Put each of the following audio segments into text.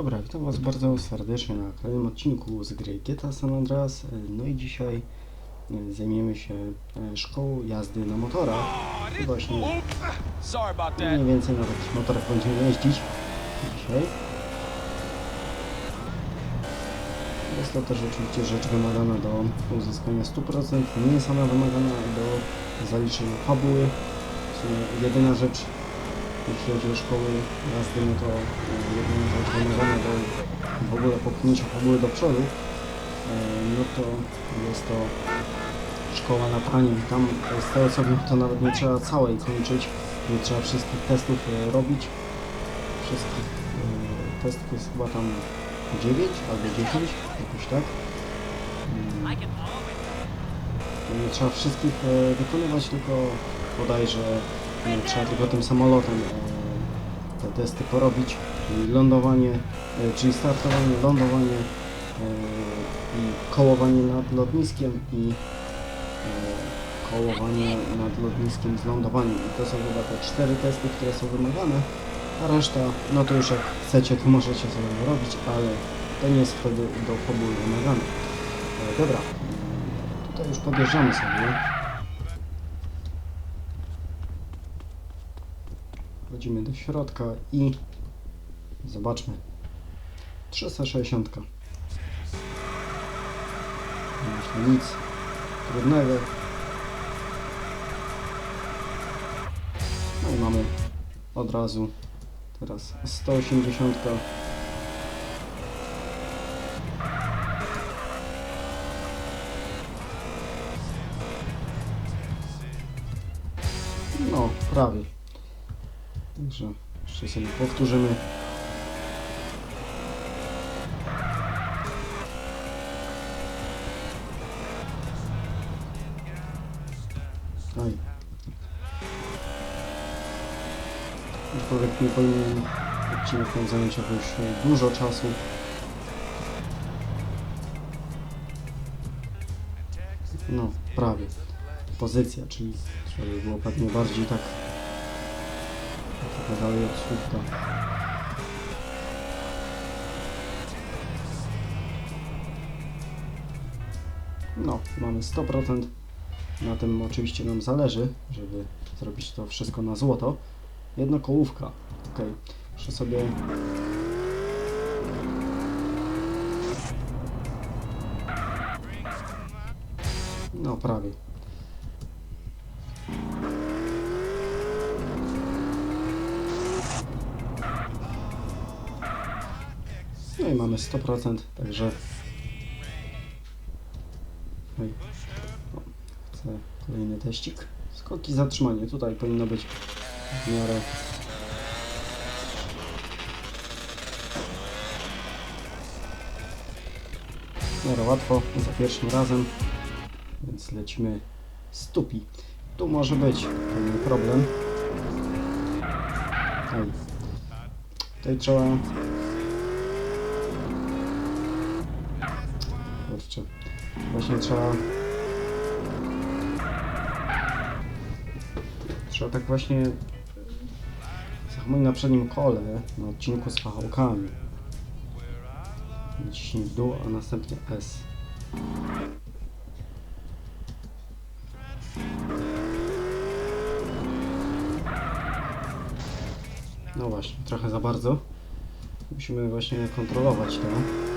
Dobra, witam Was bardzo serdecznie na kolejnym odcinku z gry GTA San Andreas. No i dzisiaj e, zajmiemy się e, szkołą jazdy na motorach. I właśnie mniej więcej na takich motorach będziemy jeździć dzisiaj. Jest to też oczywiście rzecz wymagana do uzyskania 100%. Nie jest ona wymagana do zaliczenia fabuły. W sumie jedyna rzecz, jeśli chodzi o szkoły jazdy, no to e, rzecz wymagana do w ogóle popchnięcia fabuły do przodu, e, no to jest to szkoła na pranie. Tam e, z tego co wiem, to nawet nie trzeba całej kończyć, nie trzeba wszystkich testów robić. Wszystkich testów jest chyba tam 9 albo 10, jakoś tak. Nie trzeba wszystkich wykonywać, tylko bodajże trzeba tylko tym samolotem e, te testy porobić, lądowanie, e, czyli startowanie, lądowanie e, i kołowanie nad lotniskiem i kołowanie nad lotniskiem z lądowaniem. I to są chyba te cztery testy, które są wymagane, a reszta, no to już jak chcecie, to możecie sobie robić, ale to nie jest wtedy do fabuły wymagane. Dobra, tutaj już podjeżdżamy sobie. Wchodzimy do środka i zobaczmy. 360. Myślę nic trudnego. No i mamy od razu teraz 180. No, prawie. Także jeszcze sobie powtórzymy. Oj. Człowiek nie powinien odcinek ten zająć jakoś e, dużo czasu. No, prawie. Pozycja, czyli trzeba by było pewnie bardziej tak dalej od słupka. No, mamy 100%. Na tym oczywiście nam zależy, żeby zrobić to wszystko na złoto. Jedna kołówka. Ok, muszę sobie. No, prawie. I mamy 100%, także. Chcę kolejny teścik. Skoki zatrzymanie. Tutaj powinno być w miarę. W miarę łatwo za pierwszym razem. Więc lecimy stupi. Tu może być pewien problem. Tutaj trzeba. Kurczę. Właśnie trzeba. Trzeba tak właśnie zahamuj na przednim kole na odcinku z wahałkami. Naciśnij w dół, a następnie S. No właśnie, trochę za bardzo. Musimy właśnie kontrolować to.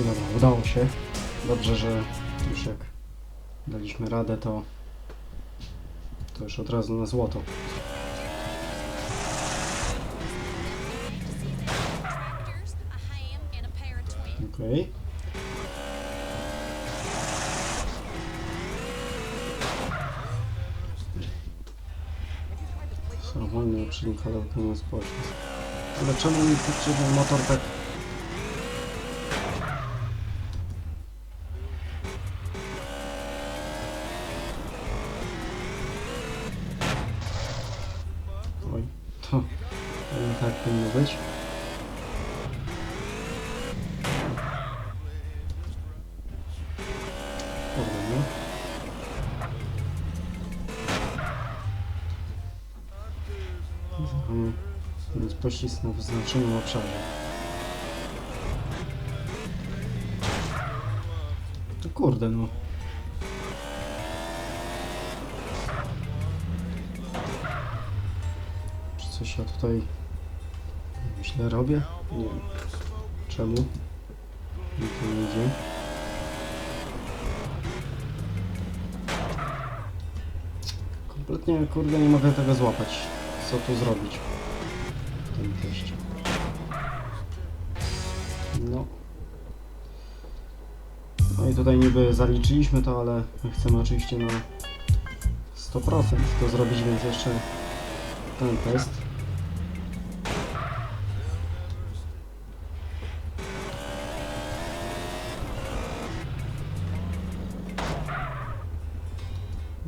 No dobra, udało się. Dobrze, że już jak daliśmy radę, to to już od razu na złoto. Okej. Samowolny uprzednik ale wykonał społeczność. Ale czemu mi ten motor tak tak powinno być. Kurde, no. Zachowanie jest poślizg na wyznaczonym obszarze. To kurde, no. Czy coś ja tutaj źle robię? Nie wiem. Czemu? Mi to nie idzie. Kompletnie, kurde, nie mogę tego złapać. Co tu zrobić w tym teście? No. No i tutaj niby zaliczyliśmy to, ale my chcemy oczywiście na 100% to zrobić, więc jeszcze ten test.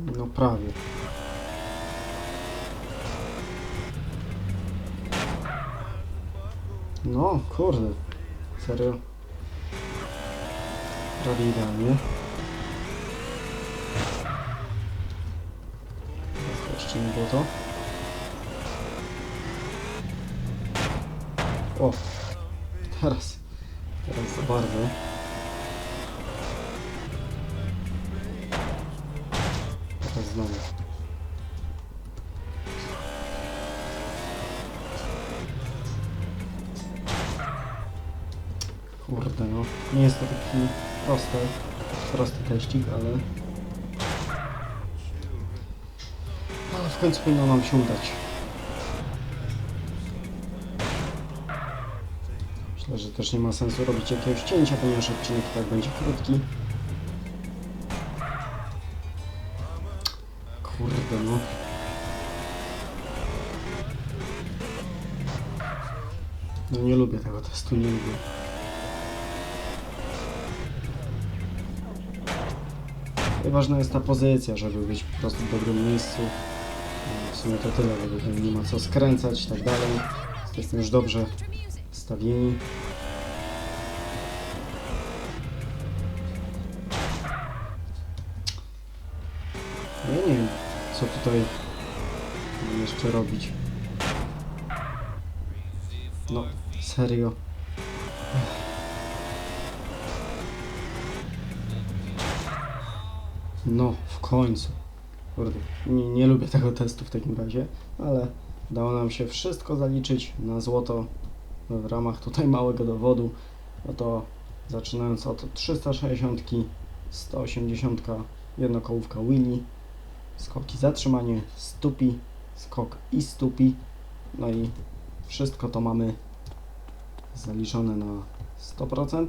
No prawie. No, kurde. Serio? Prawie idealnie. Jeszcze nie było to. O! Teraz. Teraz za bardzo. Znowu. Kurde no, nie jest to taki prosty, prosty teścik, ale... Ale w końcu powinno nam się udać. Myślę, że też nie ma sensu robić jakiegoś cięcia, ponieważ odcinek tak będzie krótki. Kurde no. No nie lubię tego testu, nie lubię. Ważna jest ta pozycja, żeby być po prostu w dobrym miejscu. W sumie to tyle, bo tutaj nie ma co skręcać i tak dalej. Jesteśmy już dobrze stawieni. Tutaj jeszcze robić. No, serio. No, w końcu. Kurde, nie, nie lubię tego testu w takim razie, ale udało nam się wszystko zaliczyć na złoto w ramach tutaj małego dowodu. No to zaczynając od 360, 180, jednokołówka Willy, skoki zatrzymanie, stupi, skok i stupi. No i wszystko to mamy zaliczone na 100%.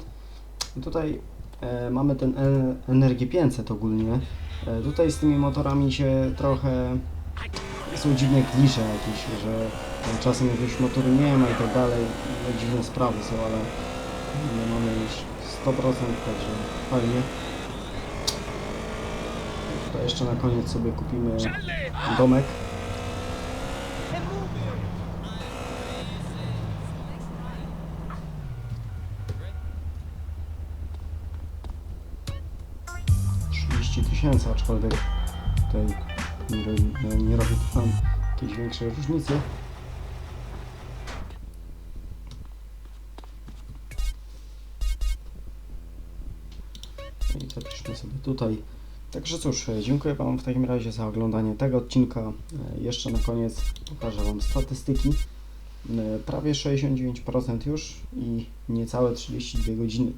I tutaj e, mamy ten e, Energię 500 ogólnie. E, tutaj z tymi motorami się trochę są dziwne klisze jakieś, że czasem jakiegoś motoru nie ma i tak dalej. Dziwne sprawy są, ale my mamy już 100%, także fajnie. Tutaj jeszcze na koniec sobie kupimy domek. tysięcy, aczkolwiek tutaj nie, ro- nie to tam jakiejś większej różnicy. I zapiszmy sobie tutaj. Także cóż, dziękuję Wam w takim razie za oglądanie tego odcinka. Jeszcze na koniec pokażę Wam statystyki. Prawie 69% już i niecałe 32 godziny.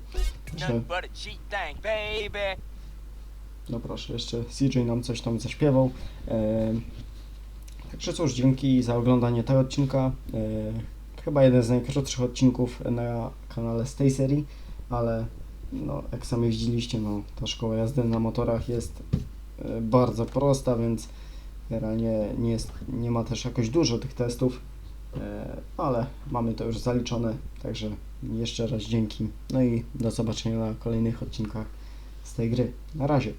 Także no proszę, jeszcze CJ nam coś tam zaśpiewał. E, także cóż, dzięki za oglądanie tego odcinka. E, chyba jeden z najkrótszych odcinków na kanale z tej serii, ale no, jak sami widzieliście, no, ta szkoła jazdy na motorach jest e, bardzo prosta, więc generalnie nie, jest, nie ma też jakoś dużo tych testów, e, ale mamy to już zaliczone, także jeszcze raz dzięki. No i do zobaczenia na kolejnych odcinkach z tej gry. Na razie.